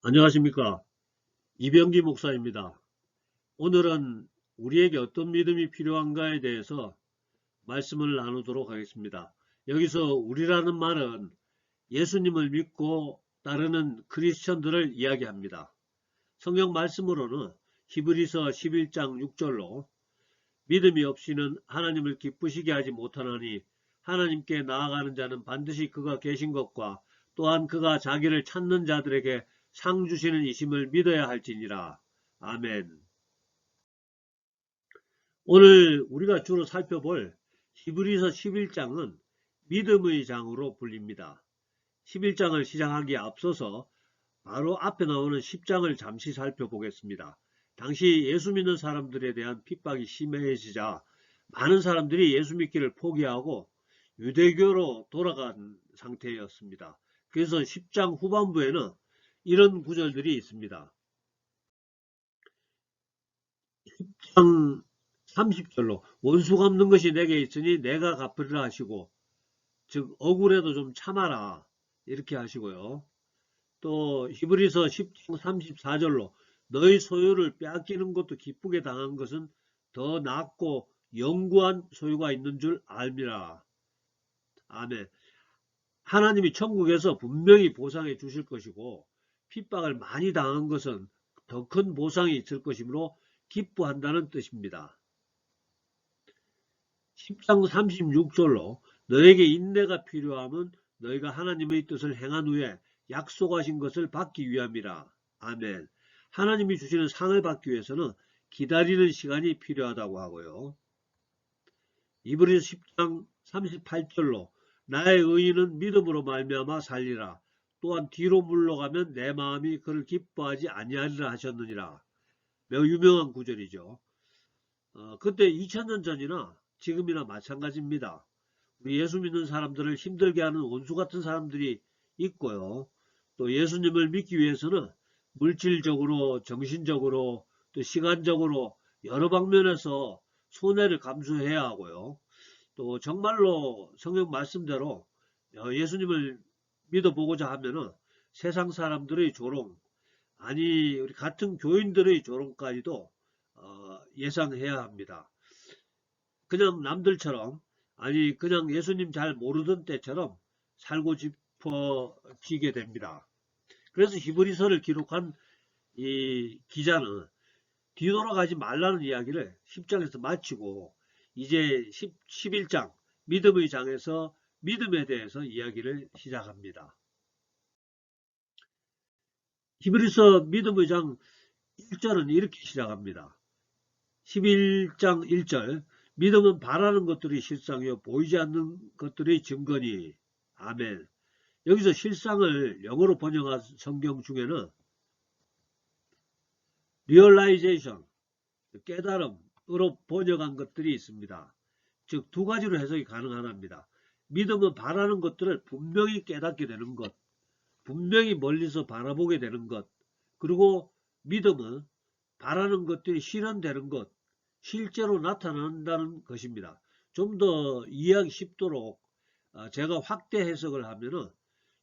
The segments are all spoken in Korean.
안녕하십니까 이병기 목사입니다. 오늘은 우리에게 어떤 믿음이 필요한가에 대해서 말씀을 나누도록 하겠습니다. 여기서 우리라는 말은 예수님을 믿고 따르는 크리스천들을 이야기합니다. 성경 말씀으로는 히브리서 11장 6절로 믿음이 없이는 하나님을 기쁘시게 하지 못하나니 하나님께 나아가는 자는 반드시 그가 계신 것과 또한 그가 자기를 찾는 자들에게 상 주시는 이심을 믿어야 할지니라. 아멘. 오늘 우리가 주로 살펴볼 히브리서 11장은 믿음의 장으로 불립니다. 11장을 시작하기에 앞서서 바로 앞에 나오는 10장을 잠시 살펴보겠습니다. 당시 예수 믿는 사람들에 대한 핍박이 심해지자 많은 사람들이 예수 믿기를 포기하고 유대교로 돌아간 상태였습니다. 그래서 10장 후반부에는 이런 구절들이 있습니다. 10장 30절로 원수 갚는 것이 내게 있으니 내가 갚으리라 하시고 즉 억울해도 좀 참아라 이렇게 하시고요. 또 히브리서 10장 34절로 너희 소유를 빼앗기는 것도 기쁘게 당한 것은 더 낫고 영구한 소유가 있는 줄 알미라. 아멘. 하나님이 천국에서 분명히 보상해 주실 것이고 핍박을 많이 당한 것은 더 큰 보상이 있을 것이므로 기뻐한다는 뜻입니다. 10장 36절로 너에게 인내가 필요하면 너희가 하나님의 뜻을 행한 후에 약속하신 것을 받기 위함이라. 아멘. 하나님이 주시는 상을 받기 위해서는 기다리는 시간이 필요하다고 하고요. 이브리서 10장 38절로 나의 의인은 믿음으로 말미암아 살리라. 또한 뒤로 물러가면 내 마음이 그를 기뻐하지 아니하리라 하셨느니라. 매우 유명한 구절이죠. 어, 그때 2000년 전이나 지금이나 마찬가지입니다. 우리 예수 믿는 사람들을 힘들게 하는 원수 같은 사람들이 있고요. 또 예수님을 믿기 위해서는 물질적으로, 정신적으로, 또 시간적으로 여러 방면에서 손해를 감수해야 하고요. 또 정말로 성경 말씀대로 어, 예수님을 믿어보고자 하면은 세상 사람들의 조롱, 아니 우리 같은 교인들의 조롱까지도 어, 예상해야 합니다. 그냥 남들처럼 아니 그냥 예수님 잘 모르던 때처럼 살고 싶어지게 됩니다. 그래서 히브리서를 기록한 이 기자는 뒤돌아가지 말라는 이야기를 10장에서 마치고 이제 10, 11장 믿음의 장에서 믿음에 대해서 이야기를 시작합니다. 히브리서 믿음의 장 1절은 이렇게 시작합니다. 11장 1절 믿음은 바라는 것들이 실상이요 보이지 않는 것들이 증거니 아멘 여기서 실상을 영어로 번역한 성경 중에는 realization 깨달음으로 번역한 것들이 있습니다. 즉 두 가지로 해석이 가능하답니다. 믿음은 바라는 것들을 분명히 깨닫게 되는 것, 분명히 멀리서 바라보게 되는 것, 그리고 믿음은 바라는 것들이 실현되는 것, 실제로 나타난다는 것입니다. 좀 더 이해하기 쉽도록 어, 제가 확대 해석을 하면은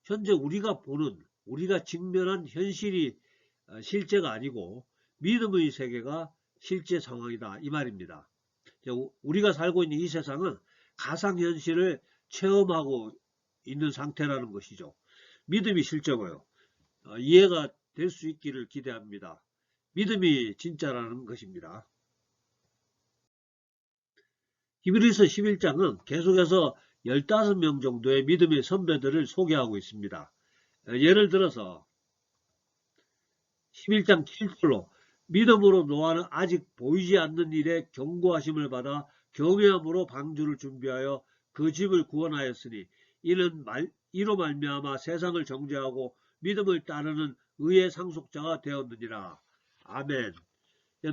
현재 우리가 보는 우리가 직면한 현실이 어, 실제가 아니고 믿음의 세계가 실제 상황이다 이 말입니다. 우리가 살고 있는 이 세상은 가상현실을 체험하고 있는 상태라는 것이죠. 믿음이 실제고요. 어, 이해가 될 수 있기를 기대합니다. 믿음이 진짜라는 것입니다. 히브리서 11장은 계속해서 15명 정도의 믿음의 선배들을 소개하고 있습니다. 어, 예를 들어서 11장 7절로 믿음으로 노아는 아직 보이지 않는 일에 경고하심을 받아 경외함으로 방주를 준비하여 그 집을 구원하였으니 이는 말, 이로 말미암아 세상을 정죄하고 믿음을 따르는 의의 상속자가 되었느니라. 아멘.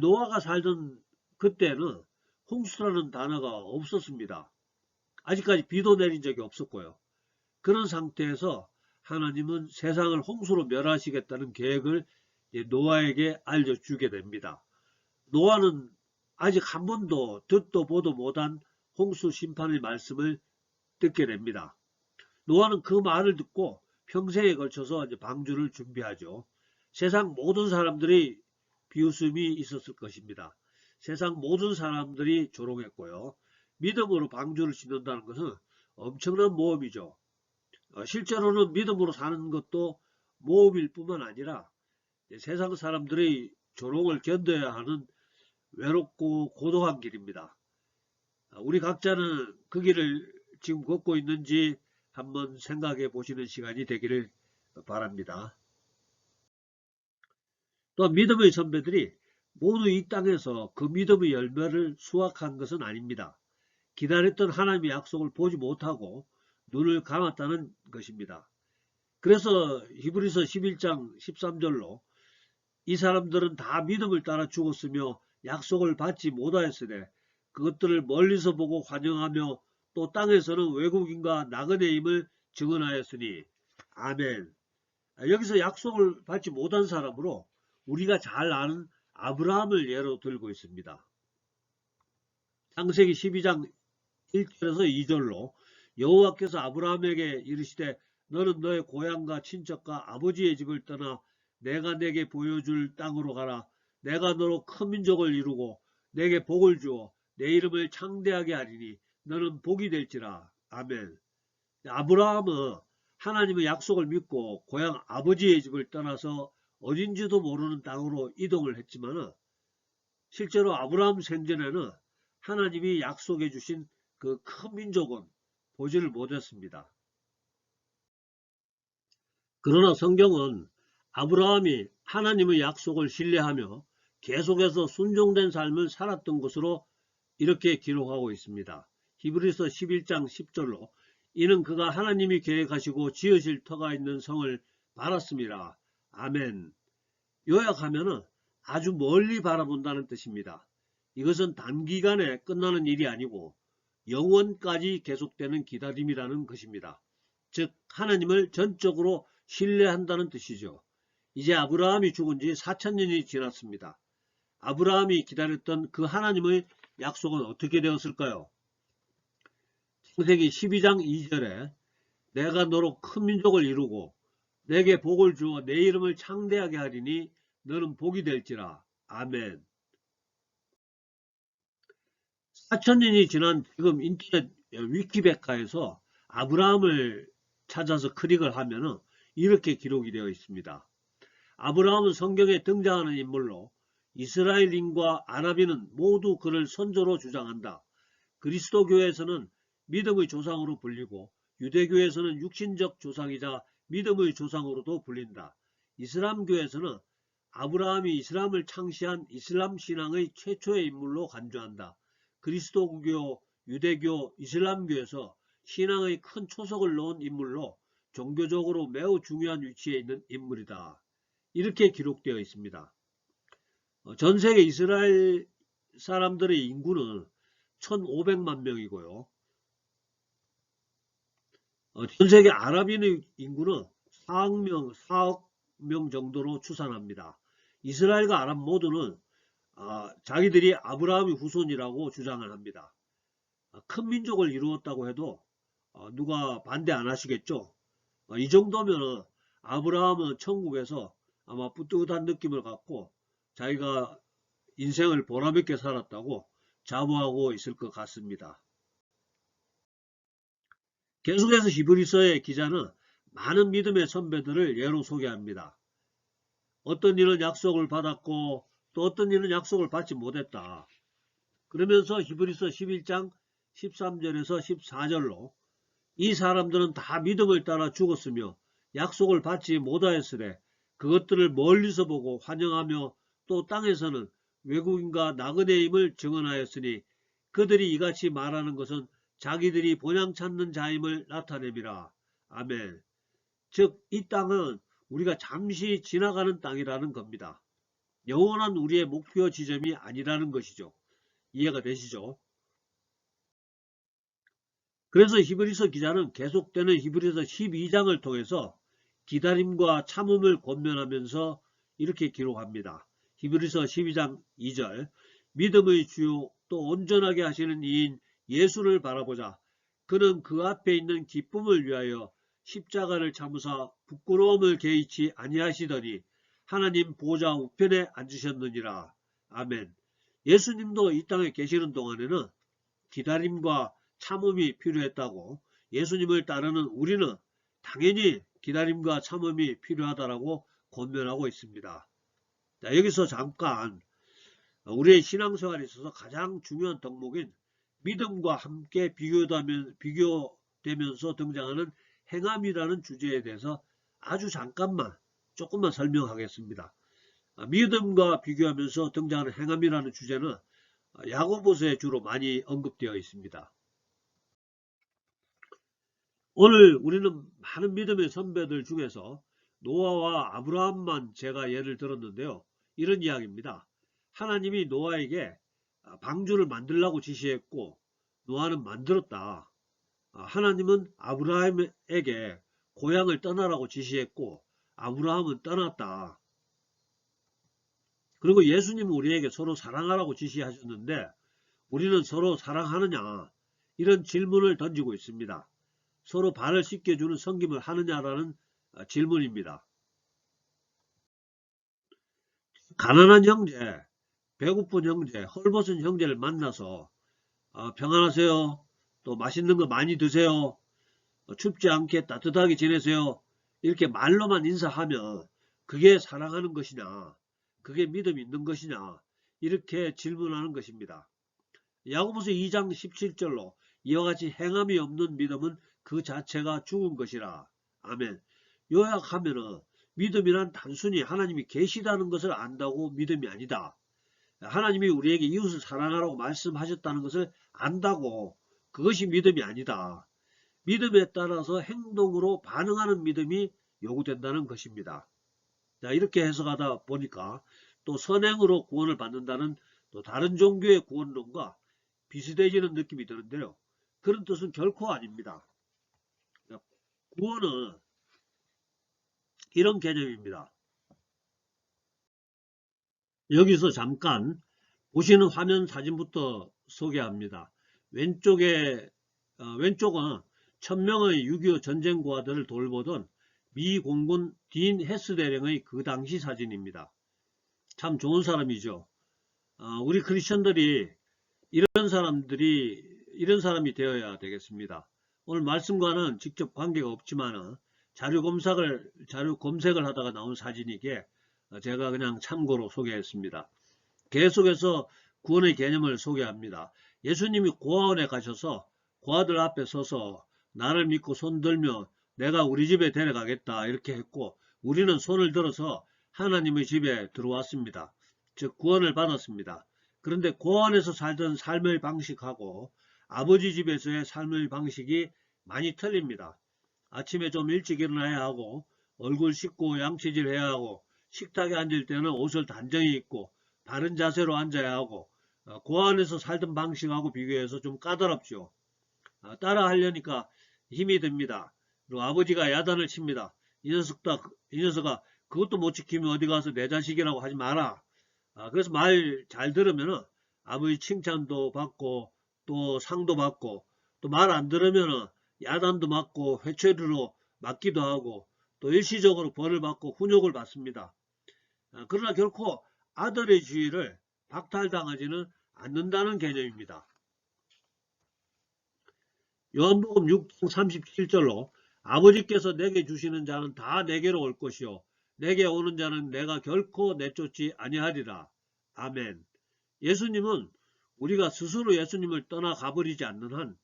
노아가 살던 그때는 홍수라는 단어가 없었습니다. 아직까지 비도 내린 적이 없었고요. 그런 상태에서 하나님은 세상을 홍수로 멸하시겠다는 계획을 노아에게 알려주게 됩니다. 노아는 아직 한 번도 듣도 보도 못한 홍수 심판의 말씀을 듣게 됩니다. 노아는 그 말을 듣고 평생에 걸쳐서 이제 방주를 준비하죠. 세상 모든 사람들이 비웃음이 있었을 것입니다. 세상 모든 사람들이 조롱했고요. 믿음으로 방주를 짓는다는 것은 엄청난 모험이죠. 어, 실제로는 믿음으로 사는 것도 모험일 뿐만 아니라 세상 사람들의 조롱을 견뎌야 하는 외롭고 고독한 길입니다. 어, 우리 각자는 그 길을 지금 걷고 있는지 한번 생각해 보시는 시간이 되기를 바랍니다. 또 믿음의 선배들이 모두 이 땅에서 그 믿음의 열매를 수확한 것은 아닙니다. 기다렸던 하나님의 약속을 보지 못하고 눈을 감았다는 것입니다. 그래서 히브리서 11장 13절로 이 사람들은 다 믿음을 따라 죽었으며 약속을 받지 못하였으되 그것들을 멀리서 보고 환영하며 또 땅에서는 외국인과 나그네임을 증언하였으니 아멘. 여기서 약속을 받지 못한 사람으로 우리가 잘 아는 아브라함을 예로 들고 있습니다. 창세기 12장 1절에서 2절로 여호와께서 아브라함에게 이르시되 너는 너의 고향과 친척과 아버지의 집을 떠나 내가 내게 보여줄 땅으로 가라. 내가 너로 큰 민족을 이루고 내게 복을 주어 내 이름을 창대하게 하리니 너는 복이 될지라. 아멘. 아브라함은 하나님의 약속을 믿고 고향 아버지의 집을 떠나서 어딘지도 모르는 땅으로 이동을 했지만 실제로 아브라함 생전에는 하나님이 약속해 주신 그 큰 민족은 보지를 못했습니다. 그러나 성경은 아브라함이 하나님의 약속을 신뢰하며 계속해서 순종된 삶을 살았던 것으로 이렇게 기록하고 있습니다. 히브리서 11장 10절로 이는 그가 하나님이 계획하시고 지으실 터가 있는 성을 바랐습니다. 아멘. 요약하면 아주 멀리 바라본다는 뜻입니다. 이것은 단기간에 끝나는 일이 아니고 영원까지 계속되는 기다림이라는 것입니다. 즉 하나님을 전적으로 신뢰한다는 뜻이죠. 이제 아브라함이 죽은 지 4천년이 지났습니다. 아브라함이 기다렸던 그 하나님의 약속은 어떻게 되었을까요? 창세기 12장 2절에 내가 너로 큰 민족을 이루고 내게 복을 주어 내 이름을 창대하게 하리니 너는 복이 될지라. 아멘. 4천년이 지난 지금 인터넷 위키백과에서 아브라함을 찾아서 클릭을 하면 이렇게 기록이 되어 있습니다. 아브라함은 성경에 등장하는 인물로 이스라엘인과 아랍인은 모두 그를 선조로 주장한다. 그리스도교에서는 믿음의 조상으로 불리고 유대교에서는 육신적 조상이자 믿음의 조상으로도 불린다. 이슬람교에서는 아브라함이 이슬람을 창시한 이슬람 신앙의 최초의 인물로 간주한다. 그리스도교, 유대교, 이슬람교에서 신앙의 큰 초석을 놓은 인물로 종교적으로 매우 중요한 위치에 있는 인물이다. 이렇게 기록되어 있습니다. 어, 전 세계 이스라엘 사람들의 인구는 1500만 명이고요. 어, 전 세계 아랍인의 인구는 4억 명, 4억 명 정도로 추산합니다. 이스라엘과 아랍 모두는 어, 자기들이 아브라함의 후손이라고 주장을 합니다. 큰 민족을 이루었다고 해도 누가 반대 안 하시겠죠? 이 정도면 아브라함은 천국에서 아마 뿌듯한 느낌을 갖고 자기가 인생을 보람있게 살았다고 자부하고 있을 것 같습니다. 계속해서 히브리서의 기자는 많은 믿음의 선배들을 예로 소개합니다. 어떤 이는 약속을 받았고 또 어떤 이는 약속을 받지 못했다. 그러면서 히브리서 11장 13절에서 14절로 이 사람들은 다 믿음을 따라 죽었으며 약속을 받지 못하였으되 그것들을 멀리서 보고 환영하며 또 땅에서는 외국인과 나그네임을 증언하였으니 그들이 이같이 말하는 것은 자기들이 본향 찾는 자임을 나타냅니다. 아멘. 즉 이 땅은 우리가 잠시 지나가는 땅이라는 겁니다. 영원한 우리의 목표 지점이 아니라는 것이죠. 이해가 되시죠? 그래서 히브리서 기자는 계속되는 히브리서 12장을 통해서 기다림과 참음을 권면하면서 이렇게 기록합니다. 히브리서 12장 2절 믿음의 주요 또 온전하게 하시는 이인 예수를 바라보자. 그는 그 앞에 있는 기쁨을 위하여 십자가를 참으사 부끄러움을 개의치 아니하시더니 하나님 보좌 우편에 앉으셨느니라. 아멘. 예수님도 이 땅에 계시는 동안에는 기다림과 참음이 필요했다고 예수님을 따르는 우리는 당연히 기다림과 참음이 필요하다라고 권면하고 있습니다. 자, 여기서 잠깐 우리의 신앙생활에 있어서 가장 중요한 덕목인 믿음과 함께 비교되면, 비교되면서 등장하는 행함이라는 주제에 대해서 아주 잠깐만 조금만 설명하겠습니다. 아, 믿음과 비교하면서 등장하는 행함이라는 주제는 야고보서에 주로 많이 언급되어 있습니다. 오늘 우리는 많은 믿음의 선배들 중에서 노아와 아브라함만 제가 예를 들었는데요. 이런 이야기입니다. 하나님이 노아에게 방주를 만들라고 지시했고 노아는 만들었다. 하나님은 아브라함에게 고향을 떠나라고 지시했고 아브라함은 떠났다. 그리고 예수님은 우리에게 서로 사랑하라고 지시하셨는데 우리는 서로 사랑하느냐 이런 질문을 던지고 있습니다. 서로 발을 씻겨주는 성김을 하느냐라는 질문입니다. 가난한 형제, 배고픈 형제, 헐벗은 형제를 만나서 어, 평안하세요. 또 맛있는 거 많이 드세요. 어, 춥지 않게 따뜻하게 지내세요. 이렇게 말로만 인사하면 그게 사랑하는 것이냐, 그게 믿음 있는 것이냐 이렇게 질문하는 것입니다. 야고보서 2장 17절로 이와 같이 행함이 없는 믿음은 그 자체가 죽은 것이라. 아멘. 요약하면은 믿음이란 단순히 하나님이 계시다는 것을 안다고 믿음이 아니다. 하나님이 우리에게 이웃을 사랑하라고 말씀하셨다는 것을 안다고 그것이 믿음이 아니다. 믿음에 따라서 행동으로 반응하는 믿음이 요구된다는 것입니다. 자, 이렇게 해석하다 보니까 또 선행으로 구원을 받는다는 또 다른 종교의 구원론과 비슷해지는 느낌이 드는데요. 그런 뜻은 결코 아닙니다. 구원은 이런 개념입니다. 여기서 잠깐 보시는 화면 사진부터 소개합니다. 왼쪽에 어, 왼쪽은 천명의 6.25 전쟁고아들을 돌보던 미 공군 딘 헤스 대령의 그 당시 사진입니다. 참 좋은 사람이죠. 어, 우리 크리스천들이 이런 사람들이 이런 사람이 되어야 되겠습니다. 오늘 말씀과는 직접 관계가 없지만 자료 검색을 자료 검색을 하다가 나온 사진이기에 제가 그냥 참고로 소개했습니다. 계속해서 구원의 개념을 소개합니다. 예수님이 고아원에 가셔서 고아들 앞에 서서 나를 믿고 손들며 내가 우리 집에 데려가겠다 이렇게 했고 우리는 손을 들어서 하나님의 집에 들어왔습니다. 즉 구원을 받았습니다. 그런데 고아원에서 살던 삶의 방식하고 아버지 집에서의 삶의 방식이 많이 틀립니다. 아침에 좀 일찍 일어나야 하고 얼굴 씻고 양치질 해야 하고 식탁에 앉을 때는 옷을 단정히 입고 바른 자세로 앉아야 하고 어, 고안에서 살던 방식하고 비교해서 좀 까다롭죠. 어, 따라 하려니까 힘이 듭니다. 그리고 아버지가 야단을 칩니다. 이 녀석다, 이 녀석아 그것도 못 지키면 어디 가서 내 자식이라고 하지 마라. 어, 그래서 말 잘 들으면은 아버지 칭찬도 받고 또 상도 받고 또 말 안 들으면은 야단도 맞고 회초리로 맞기도 하고 또 일시적으로 벌을 받고 훈육을 받습니다. 그러나 결코 아들의 주의를 박탈당하지는 않는다는 개념입니다. 요한복음 6장 37절로 아버지께서 내게 주시는 자는 다 내게로 올 것이요 내게 오는 자는 내가 결코 내쫓지 아니하리라. 아멘. 예수님은 우리가 스스로 예수님을 떠나 가 버리지 않는 한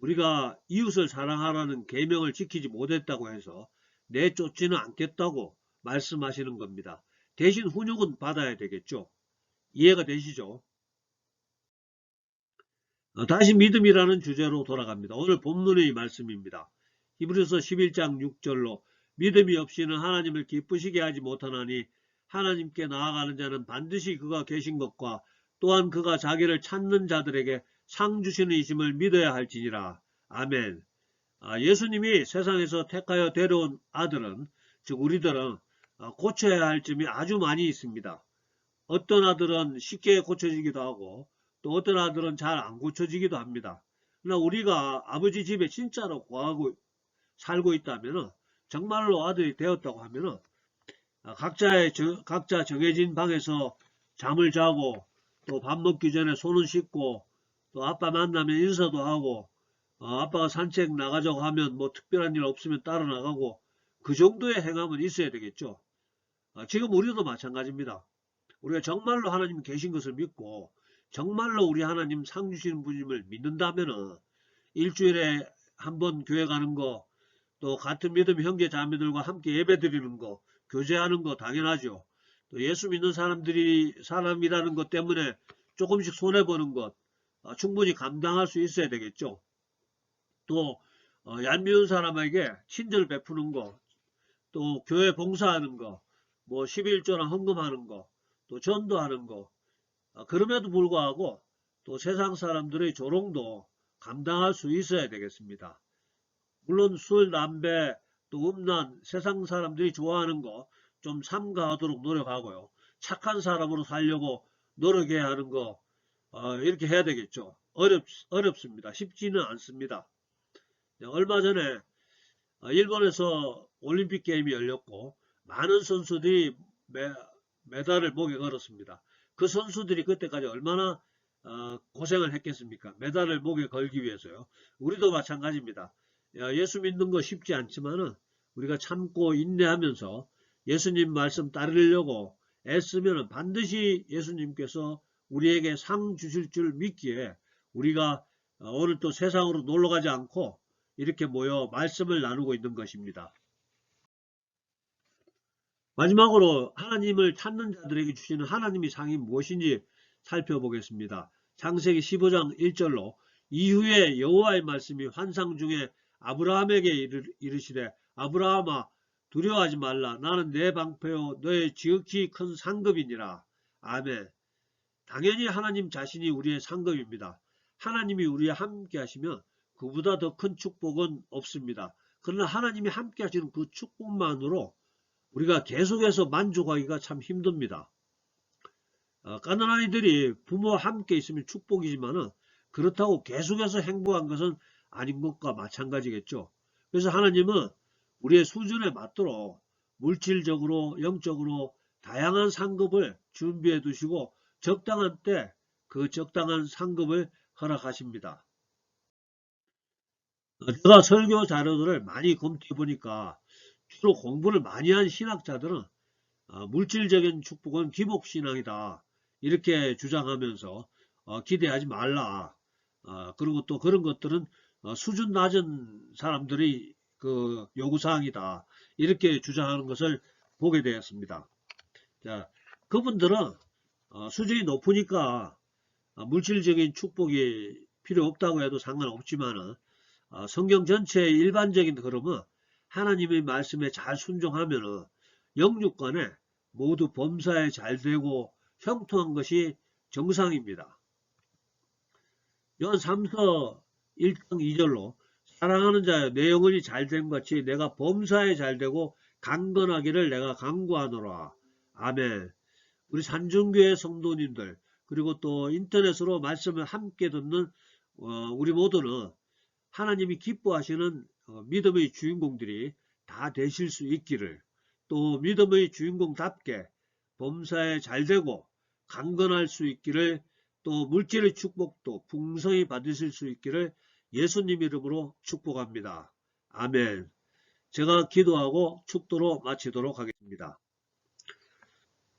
우리가 이웃을 사랑하라는 계명을 지키지 못했다고 해서 내쫓지는 않겠다고 말씀하시는 겁니다. 대신 훈육은 받아야 되겠죠. 이해가 되시죠? 어, 다시 믿음이라는 주제로 돌아갑니다. 오늘 본문의 말씀입니다. 히브리서 11장 6절로 믿음이 없이는 하나님을 기쁘시게 하지 못하나니 하나님께 나아가는 자는 반드시 그가 계신 것과 또한 그가 자기를 찾는 자들에게 상 주시는 이심을 믿어야 할지니라. 아멘. 아, 예수님이 세상에서 택하여 데려온 아들은 즉 우리들은 어, 고쳐야 할 점이 아주 많이 있습니다. 어떤 아들은 쉽게 고쳐지기도 하고 또 어떤 아들은 잘 안 고쳐지기도 합니다. 그러나 우리가 아버지 집에 진짜로 구하고 살고 있다면 정말로 아들이 되었다고 하면 아, 각자의 저- 각자 정해진 방에서 잠을 자고 또 밥 먹기 전에 손을 씻고 또 아빠 만나면 인사도 하고 어, 아빠가 산책 나가자고 하면 뭐 특별한 일 없으면 따라 나가고 그 정도의 행함은 있어야 되겠죠. 아, 지금 우리도 마찬가지입니다. 우리가 정말로 하나님 계신 것을 믿고 정말로 우리 하나님 상 주시는 분임을 믿는다면은 일주일에 한 번 교회 가는 거, 또 같은 믿음 형제 자매들과 함께 예배 드리는 거, 교제하는 거 당연하죠. 또 예수 믿는 사람들이 사람이라는 것 때문에 조금씩 손해 보는 것 아, 충분히 감당할 수 있어야 되겠죠. 또 어, 얄미운 사람에게 친절 베푸는 거, 또 교회 봉사하는 거, 뭐 11조나 헌금하는 거, 또 전도하는 거, 아, 그럼에도 불구하고 또 세상 사람들의 조롱도 감당할 수 있어야 되겠습니다. 물론 술, 담배, 또 음란, 세상 사람들이 좋아하는 거 좀 삼가하도록 노력하고요. 착한 사람으로 살려고 노력해야 하는 거 어, 이렇게 해야 되겠죠. 어렵, 어렵습니다. 쉽지는 않습니다. 네, 얼마 전에 어, 일본에서 올림픽 게임이 열렸고 많은 선수들이 메, 메달을 목에 걸었습니다. 그 선수들이 그때까지 얼마나 어, 고생을 했겠습니까? 메달을 목에 걸기 위해서요. 우리도 마찬가지입니다. 야, 예수 믿는 거 쉽지 않지만은 우리가 참고 인내하면서 예수님 말씀 따르려고 애쓰면 반드시 예수님께서 우리에게 상 주실 줄 믿기에 우리가 어, 오늘 또 세상으로 놀러 가지 않고 이렇게 모여 말씀을 나누고 있는 것입니다. 마지막으로 하나님을 찾는 자들에게 주시는 하나님의 상이 무엇인지 살펴보겠습니다. 창세기 15장 1절로 이후에 여호와의 말씀이 환상 중에 아브라함에게 이르, 이르시되 아브라함아 두려워하지 말라 나는 내 방패요 너의 지극히 큰 상급이니라. 아멘. 당연히 하나님 자신이 우리의 상급입니다. 하나님이 우리와 함께 하시면 그보다 더 큰 축복은 없습니다. 그러나 하나님이 함께 하시는 그 축복만으로 우리가 계속해서 만족하기가 참 힘듭니다. 어, 까는 아이들이 부모와 함께 있으면 축복이지만은 그렇다고 계속해서 행복한 것은 아닌 것과 마찬가지겠죠. 그래서 하나님은 우리의 수준에 맞도록 물질적으로 영적으로 다양한 상급을 준비해 두시고 적당한 때 그 적당한 상급을 허락하십니다. 어, 제가 설교 자료들을 많이 검토해 보니까 주로 공부를 많이 한 신학자들은 어, 물질적인 축복은 기복신앙이다. 이렇게 주장하면서 어, 기대하지 말라. 어, 그리고 또 그런 것들은 어, 수준 낮은 사람들의 그 요구사항이다. 이렇게 주장하는 것을 보게 되었습니다. 자, 그분들은 어, 수준이 높으니까 어, 물질적인 축복이 필요 없다고 해도 상관없지만은 어, 성경 전체의 일반적인 흐름은 하나님의 말씀에 잘 순종하면은 영육간에 모두 범사에 잘 되고 형통한 것이 정상입니다. 요한 3서 1장 2절로 사랑하는 자여 내 영혼이 잘된 같이 내가 범사에 잘되고 강건하기를 내가 강구하노라. 아멘. 우리 산중교회 성도님들 그리고 또 인터넷으로 말씀을 함께 듣는 어, 우리 모두는 하나님이 기뻐하시는 어, 믿음의 주인공들이 다 되실 수 있기를 또 믿음의 주인공답게 범사에 잘 되고 강건할 수 있기를 또 물질의 축복도 풍성히 받으실 수 있기를 예수님 이름으로 축복합니다. 아멘. 제가 기도하고 축도로 마치도록 하겠습니다.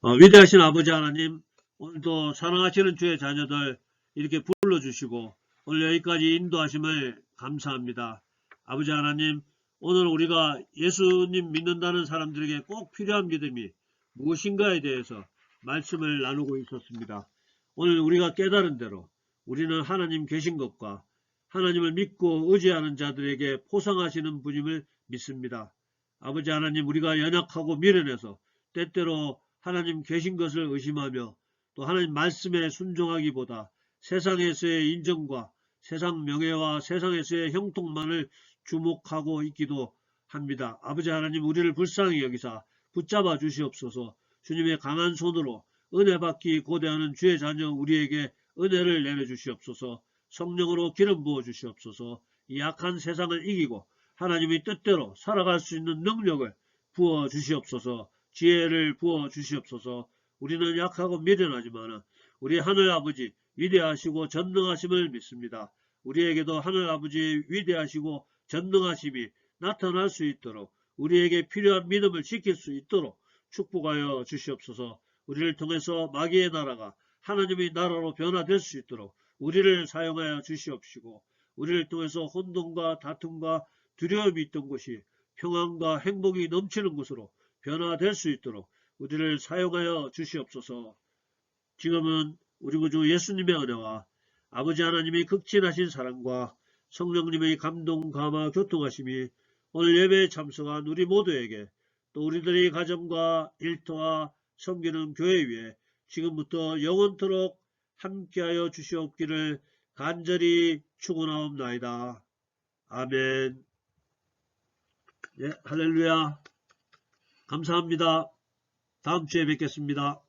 어, 위대하신 아버지 하나님, 오늘도 사랑하시는 주의 자녀들 이렇게 불러주시고 오늘 여기까지 인도하심을 감사합니다. 아버지 하나님, 오늘 우리가 예수님 믿는다는 사람들에게 꼭 필요한 믿음이 무엇인가에 대해서 말씀을 나누고 있었습니다. 오늘 우리가 깨달은 대로 우리는 하나님 계신 것과 하나님을 믿고 의지하는 자들에게 포상하시는 분임을 믿습니다. 아버지 하나님 우리가 연약하고 미련해서 때때로 하나님 계신 것을 의심하며 또 하나님 말씀에 순종하기보다 세상에서의 인정과 세상 명예와 세상에서의 형통만을 주목하고 있기도 합니다. 아버지 하나님 우리를 불쌍히 여기사 붙잡아 주시옵소서. 주님의 강한 손으로 은혜 받기 고대하는 주의 자녀 우리에게 은혜를 내려 주시옵소서. 성령으로 기름 부어 주시옵소서. 이 약한 세상을 이기고 하나님의 뜻대로 살아갈 수 있는 능력을 부어 주시옵소서 지혜를 부어 주시옵소서. 우리는 약하고 미련하지만 우리 하늘 아버지 위대하시고 전능하심을 믿습니다. 우리에게도 하늘 아버지 위대하시고 전능하심이 나타날 수 있도록 우리에게 필요한 믿음을 지킬 수 있도록 축복하여 주시옵소서. 우리를 통해서 마귀의 나라가 하나님의 나라로 변화될 수 있도록 우리를 사용하여 주시옵시고 우리를 통해서 혼돈과 다툼과 두려움이 있던 곳이 평안과 행복이 넘치는 곳으로 변화될 수 있도록 우리를 사용하여 주시옵소서. 지금은 우리 구주 예수님의 은혜와 아버지 하나님의 극진하신 사랑과 성령님의 감동, 감화, 교통하심이 오늘 예배에 참석한 우리 모두에게 또 우리들의 가정과 일터와 섬기는 교회 위에 지금부터 영원토록 함께하여 주시옵기를 간절히 축원하옵나이다. 아멘. 예, 할렐루야. 감사합니다. 다음 주에 뵙겠습니다.